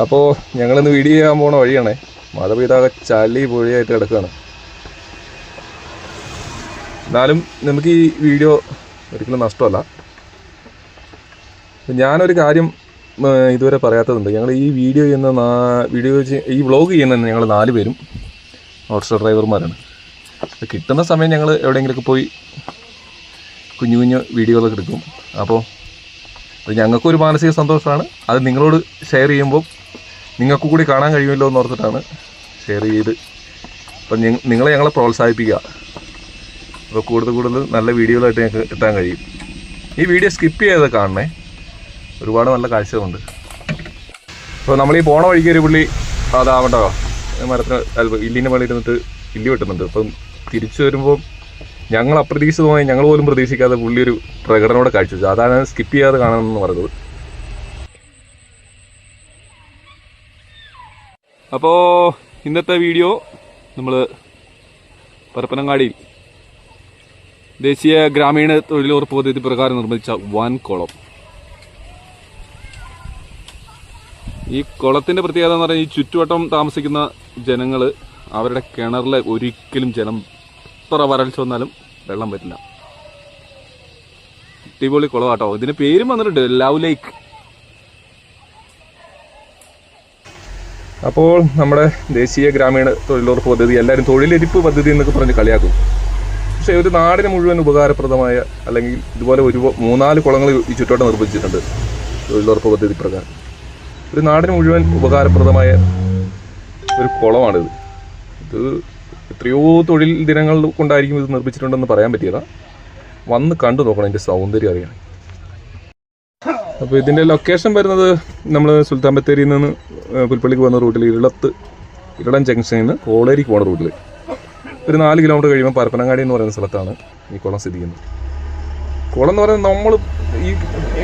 അപ്പോൾ ഞങ്ങളിന്ന് വീഡിയോ ചെയ്യാൻ പോണ വഴിയാണ്. പെയ്താകെ ചളി പൊഴിയായിട്ട് കിടക്കുകയാണ് എന്നാലും നമുക്ക് ഈ വീഡിയോ ഒരിക്കലും നഷ്ടമല്ല. ഞാനൊരു കാര്യം ഇതുവരെ പറയാത്തതുണ്ട്. ഞങ്ങൾ ഈ വീഡിയോ ചെയ്യുന്ന നാ- വീഡിയോ ഈ വ്ളോഗ് ചെയ്യുന്ന ഞങ്ങൾ നാല് പേരും. ഓട്ടോ ഡ്രൈവർമാരാണ്. കിട്ടുന്ന സമയം ഞങ്ങൾ എവിടെയെങ്കിലുമൊക്കെ പോയി കുഞ്ഞു കുഞ്ഞു വീഡിയോകളൊക്കെ എടുക്കും. അപ്പോൾ അത് ഞങ്ങൾക്കൊരു മാനസിക സന്തോഷമാണ്. അത് നിങ്ങളോട് ഷെയർ ചെയ്യുമ്പോൾ നിങ്ങൾക്ക് കൂടി കാണാൻ കഴിയുമല്ലോ എന്ന് ഓർത്തിട്ടാണ് ഷെയർ ചെയ്ത്. അപ്പം നിങ്ങളെ ഞങ്ങളെ പ്രോത്സാഹിപ്പിക്കുക. അപ്പോൾ കൂടുതൽ കൂടുതൽ നല്ല വീഡിയോകളായിട്ട് ഞങ്ങൾക്ക് എത്താൻ കഴിയും. ഈ വീഡിയോ സ്കിപ്പ് ചെയ്ത് കാണണേ. ഒരുപാട് നല്ല കാഴ്ചകളുണ്ട്. അപ്പോൾ നമ്മൾ ഈ പോണ വഴിക്ക് ഒരു പുള്ളി അതാവണ്ടോ മരത്തിന് ഇല്ലിന്റെ മേളിൽ ഇരുന്നിട്ട് ഇല്ലി വെട്ടുന്നുണ്ട്. അപ്പം തിരിച്ചു വരുമ്പോൾ ഞങ്ങൾ അപ്രതീക്ഷിതമായി ഞങ്ങൾ പോലും പ്രതീക്ഷിക്കാതെ പുള്ളി ഒരു പ്രകടനോടെ കാഴ്ചവെച്ചു. അതാണ് സ്കിപ്പ് ചെയ്യാതെ കാണണമെന്ന് പറഞ്ഞത് അപ്പോൾ ഇന്നത്തെ വീഡിയോ നമ്മൾ പരപ്പനങ്ങാടിയിൽ ദേശീയ ഗ്രാമീണ തൊഴിലുറപ്പ് പദ്ധതി പ്രകാരം നിർമ്മിച്ച വൻ കുളം. ഈ കുളത്തിന്റെ പ്രത്യേകത എന്ന് പറഞ്ഞാൽ ഈ ചുറ്റുവട്ടം താമസിക്കുന്ന ജനങ്ങൾ അവരുടെ കിണറിൽ ഒരിക്കലും ജലം എത്ര വരൾച്ച വന്നാലും വെള്ളം പറ്റില്ല അടിപൊളി കുളമാട്ടോ ഇതിന് പേരും വന്നിട്ടുണ്ട്. Love lake. അപ്പോൾ നമ്മുടെ ദേശീയ ഗ്രാമീണ തൊഴിലുറപ്പ് പദ്ധതി എല്ലാവരും തൊഴിലെരിപ്പ് പദ്ധതി എന്നൊക്കെ പറഞ്ഞ് കളിയാക്കും. പക്ഷേ ഒരു നാടിന് മുഴുവൻ ഉപകാരപ്രദമായ അല്ലെങ്കിൽ ഇതുപോലെ ഒരു മൂന്നാൽ കുളങ്ങൾ ഈ ചുറ്റോട്ടം നിർമ്മിച്ചിട്ടുണ്ട് തൊഴിലുറപ്പ് പദ്ധതി പ്രകാരം. ഒരു നാടിന് മുഴുവൻ ഉപകാരപ്രദമായ ഒരു കുളമാണിത്. ഇത് എത്രയോ തൊഴിൽ ദിനങ്ങൾ കൊണ്ടായിരിക്കും ഇത് നിർമ്മിച്ചിട്ടുണ്ടെന്ന് പറയാൻ പറ്റിയതാ. വന്ന് കണ്ടു നോക്കണം എന്റെ സൗന്ദര്യം അറിയണം അപ്പോൾ ഇതിന്റെ ലൊക്കേഷൻ വരുന്നത് നമ്മൾ സുൽത്താൻ ബത്തേരിയിൽ നിന്ന് പുൽപ്പള്ളിക്ക് പോകുന്ന റൂട്ടിൽ ഇരുളത്ത് ഇരുളം ജംഗ്ഷനിൽ നിന്ന് കോളേരിക്ക് പോകുന്ന റൂട്ടിൽ ഒരു നാല് കിലോമീറ്റർ കഴിയുമ്പോൾ പരപ്പനങ്ങാടി എന്ന് പറയുന്ന സ്ഥലത്താണ് ഈ കുളം സ്ഥിതി ചെയ്യുന്നത്. കുളം എന്ന് പറയുന്നത് നമ്മൾ ഈ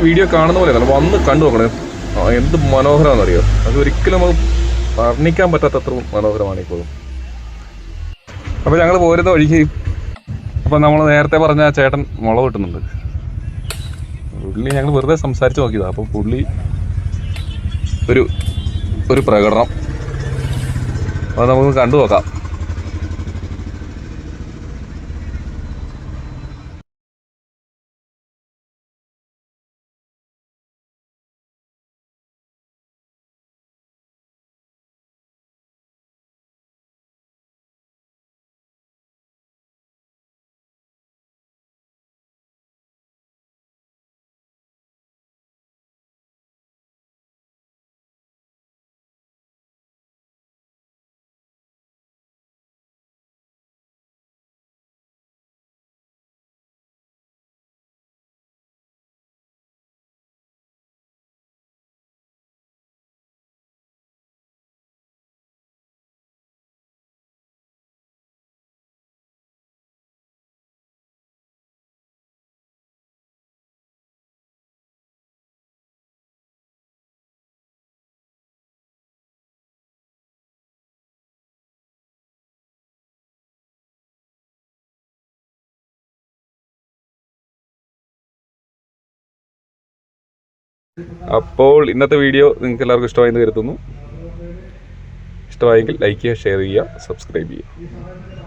വീഡിയോ കാണുന്ന പോലെ അല്ല വന്ന് കണ്ടു നോക്കണേ. എന്ത് മനോഹരമാണെന്നറിയോ? അത് ഒരിക്കലും നമുക്ക് വർണിക്കാൻ പറ്റാത്തത്ര മനോഹരമാണ് കുളം. അപ്പോൾ ഞങ്ങൾ പോരുന്ന വഴിക്ക് അപ്പം നമ്മൾ നേരത്തെ പറഞ്ഞ ചേട്ടൻ മുള കിട്ടുന്നുണ്ട് പുള്ളി ഞങ്ങൾ വെറുതെ സംസാരിച്ച് നോക്കിയതാണ് അപ്പോൾ പുള്ളി ഒരു ഒരു പ്രകടനം. അത് നമുക്ക് കണ്ടു നോക്കാം അപ്പോൾ ഇന്നത്തെ വീഡിയോ നിങ്ങൾക്ക് എല്ലാവർക്കും ഇഷ്ടമായെന്ന് കരുതുന്നു. ഇഷ്ടമായെങ്കിൽ ലൈക്ക് ചെയ്യുക ഷെയർ ചെയ്യുക സബ്സ്ക്രൈബ് ചെയ്യുക.